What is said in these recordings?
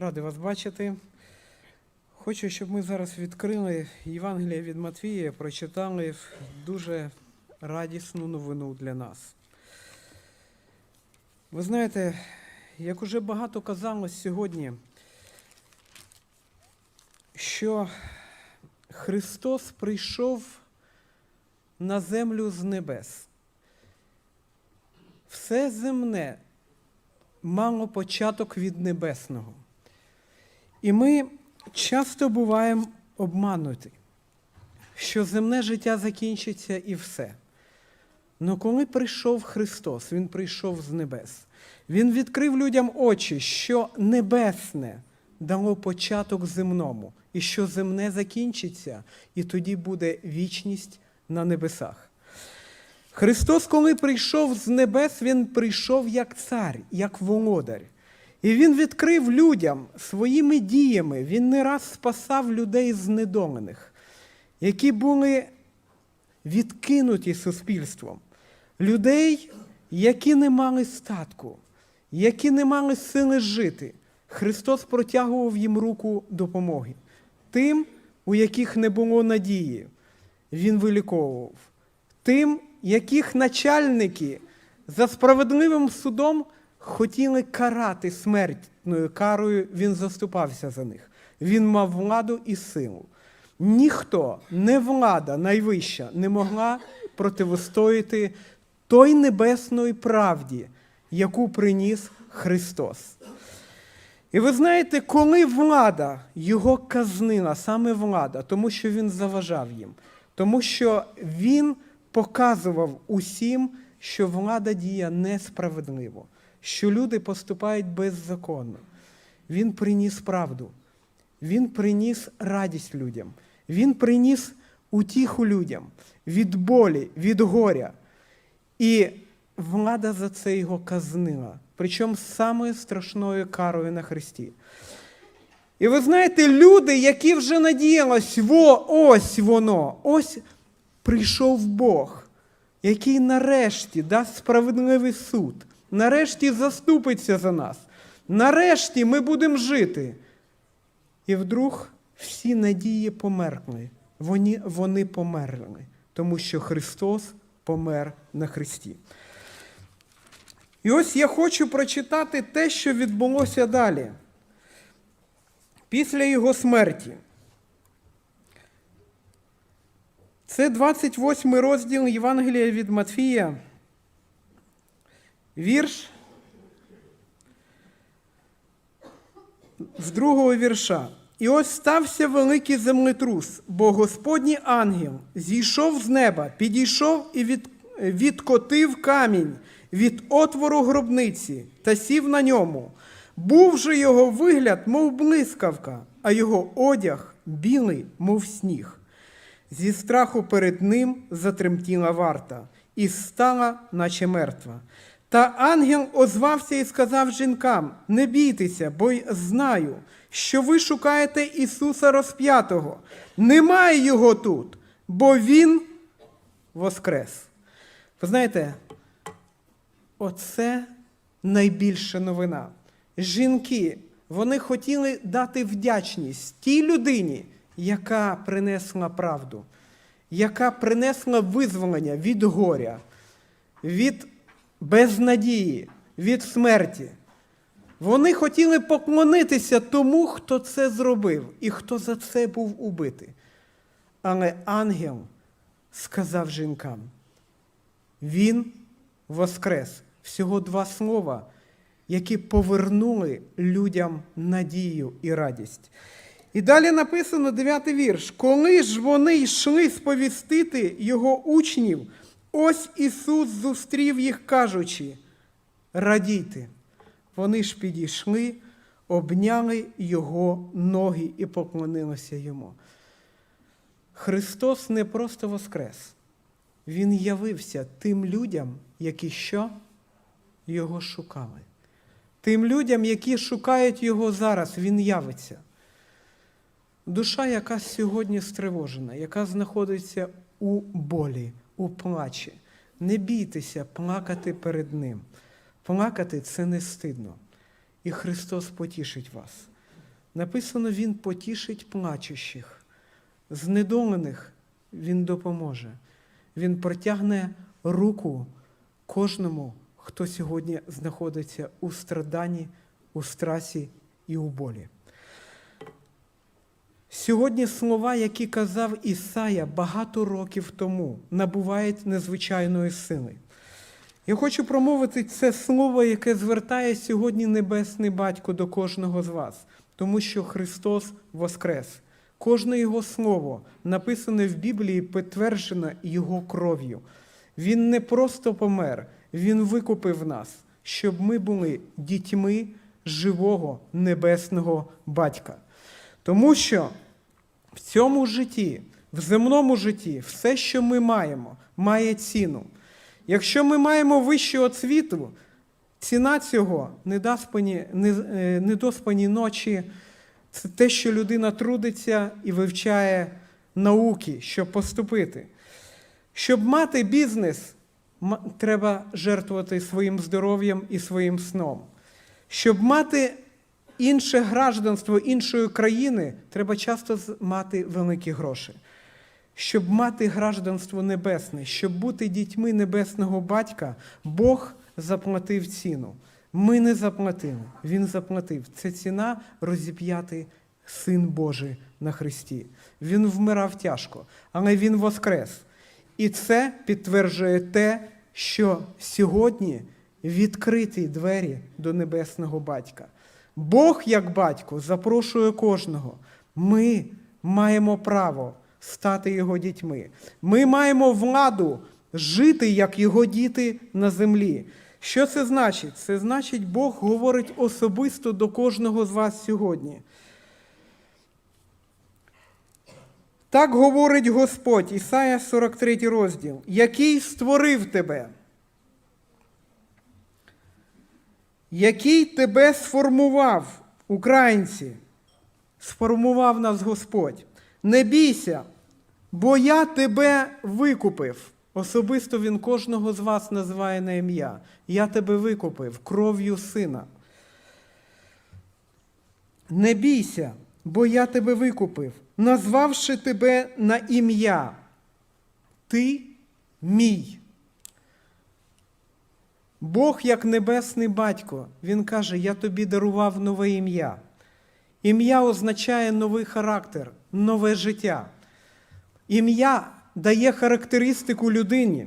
Радий вас бачити. Хочу, щоб ми зараз відкрили Євангелія від Матвія, прочитали дуже радісну новину для нас. Ви знаєте, як уже багато казалось сьогодні, що Христос прийшов на землю з небес. Все земне мало початок від небесного. І ми часто буваємо обмануті, що земне життя закінчиться і все. Но коли прийшов Христос, Він прийшов з небес, Він відкрив людям очі, що небесне дало початок земному, і що земне закінчиться, і тоді буде вічність на небесах. Христос, коли прийшов з небес, Він прийшов як цар, як володар. І Він відкрив людям своїми діями, Він не раз спасав людей знедолених, які були відкинуті суспільством, людей, які не мали статку, які не мали сили жити. Христос протягував їм руку допомоги. Тим, у яких не було надії, Він виліковував. Тим, яких начальники за справедливим судом хотіли карати смертною карою, він заступався за них. Він мав владу і силу. Ніхто, не влада найвища, не могла противостояти той небесної правді, яку приніс Христос. І ви знаєте, коли влада його казнила, саме влада, тому що він заважав їм, тому що він показував усім, що влада діє несправедливо, що люди поступають беззаконно. Він приніс правду, він приніс радість людям, він приніс утіху людям від болі, від горя. І влада за це його казнила, причому самою страшною карою на Христі. І ви знаєте, люди, які вже надіялись, во, ось воно, ось прийшов Бог, який нарешті дасть справедливий суд, нарешті заступиться за нас. Нарешті ми будемо жити. І вдруг всі надії померкли. Вони, вони померли, тому що Христос помер на Христі. І ось я хочу прочитати те, що відбулося далі. Після його смерті. Це 28 розділ Євангелія від Матфія. Вірш з другого вірша. І ось стався великий землетрус, бо Господній ангел зійшов з неба, підійшов і від, відкотив камінь від отвору гробниці та сів на ньому. Був же його вигляд, мов блискавка, а його одяг білий, мов сніг. Зі страху перед ним затремтіла варта і стала, наче мертва. Та ангел озвався і сказав жінкам: Не бійтеся, бо й знаю, що ви шукаєте Ісуса розп'ятого. Немає його тут, бо Він воскрес. Ви знаєте, оце найбільша новина. Жінки, вони хотіли дати вдячність тій людині, яка принесла правду, яка принесла визволення від горя, від безнадії, від смерті. Вони хотіли поклонитися тому, хто це зробив і хто за це був убитий. Але ангел сказав жінкам, він воскрес. Всього два слова, які повернули людям надію і радість. І далі написано дев'ятий вірш. Коли ж вони йшли сповістити його учнів, ось Ісус зустрів їх, кажучи, радійте. Вони ж підійшли, обняли Його ноги і поклонилися йому. Христос не просто воскрес, Він явився тим людям, які що? Його шукали. Тим людям, які шукають Його зараз, Він явиться. Душа, яка сьогодні стривожена, яка знаходиться у болі, у плачі. Не бійтеся плакати перед Ним. Плакати це не стидно. І Христос потішить вас. Написано, Він потішить плачущих, знедолених Він допоможе. Він протягне руку кожному, хто сьогодні знаходиться у страданні, у страсі і у болі. Сьогодні слова, які казав Ісая багато років тому, набувають незвичайної сили. Я хочу промовити це слово, яке звертає сьогодні Небесний Батько до кожного з вас, тому що Христос Воскрес. Кожне Його слово, написане в Біблії, підтверджено Його кров'ю. Він не просто помер, Він викупив нас, щоб ми були дітьми живого небесного батька. Тому що в цьому житті, в земному житті, все, що ми маємо, має ціну. Якщо ми маємо вищу освіту, ціна цього недоспані, е, ночі, це те, що людина трудиться і вивчає науки, щоб поступити. Щоб мати бізнес, треба жертвувати своїм здоров'ям і своїм сном. Щоб мати інше гражданство іншої країни, треба часто мати великі гроші. Щоб мати гражданство небесне, щоб бути дітьми небесного батька, Бог заплатив ціну. Ми не заплатили, Він заплатив. Це ціна розіп'ятий Син Божий на Христі. Він вмирав тяжко, але Він воскрес. І це підтверджує те, що сьогодні відкриті двері до небесного батька. Бог, як батько, запрошує кожного. Ми маємо право стати його дітьми. Ми маємо владу жити як його діти на землі. Що це значить? Це значить, Бог говорить особисто до кожного з вас сьогодні. Так говорить Господь, Ісая 43 розділ, який створив тебе, який тебе сформував, українці, сформував нас Господь. Не бійся, бо я тебе викупив. Особисто Він кожного з вас називає на ім'я. Я тебе викупив кров'ю сина. Не бійся, бо я тебе викупив, назвавши тебе на ім'я. Ти мій. Бог, як небесний батько, Він каже: Я тобі дарував нове ім'я. Ім'я означає новий характер, нове життя. Ім'я дає характеристику людині.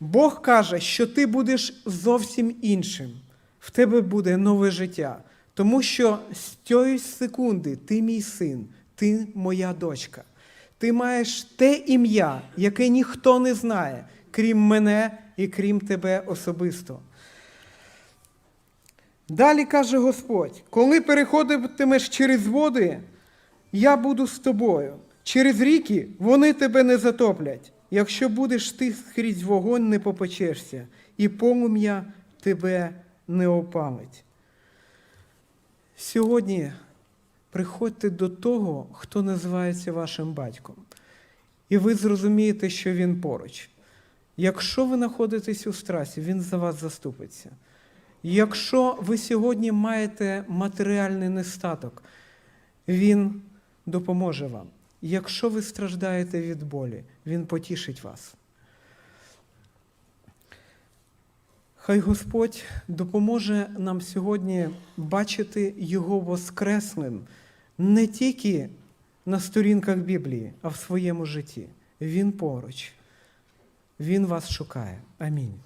Бог каже, що ти будеш зовсім іншим. В тебе буде нове життя. Тому що з тієї секунди ти мій син, ти моя дочка. Ти маєш те ім'я, яке ніхто не знає, крім мене і крім тебе особисто. Далі каже Господь: коли переходитимеш через води, я буду з тобою. Через ріки вони тебе не затоплять. Якщо будеш ти скрізь вогонь, не попечешся, і полум'я тебе не опалить. Сьогодні приходьте до того, хто називається вашим батьком, і ви зрозумієте, що він поруч. Якщо ви знаходитесь у страсі, він за вас заступиться. Якщо ви сьогодні маєте матеріальний нестаток, він допоможе вам. Якщо ви страждаєте від болі, він потішить вас. Хай Господь допоможе нам сьогодні бачити Його Воскреслим не тільки на сторінках Біблії, а в своєму житті. Він поруч. Він вас шукає. Амінь.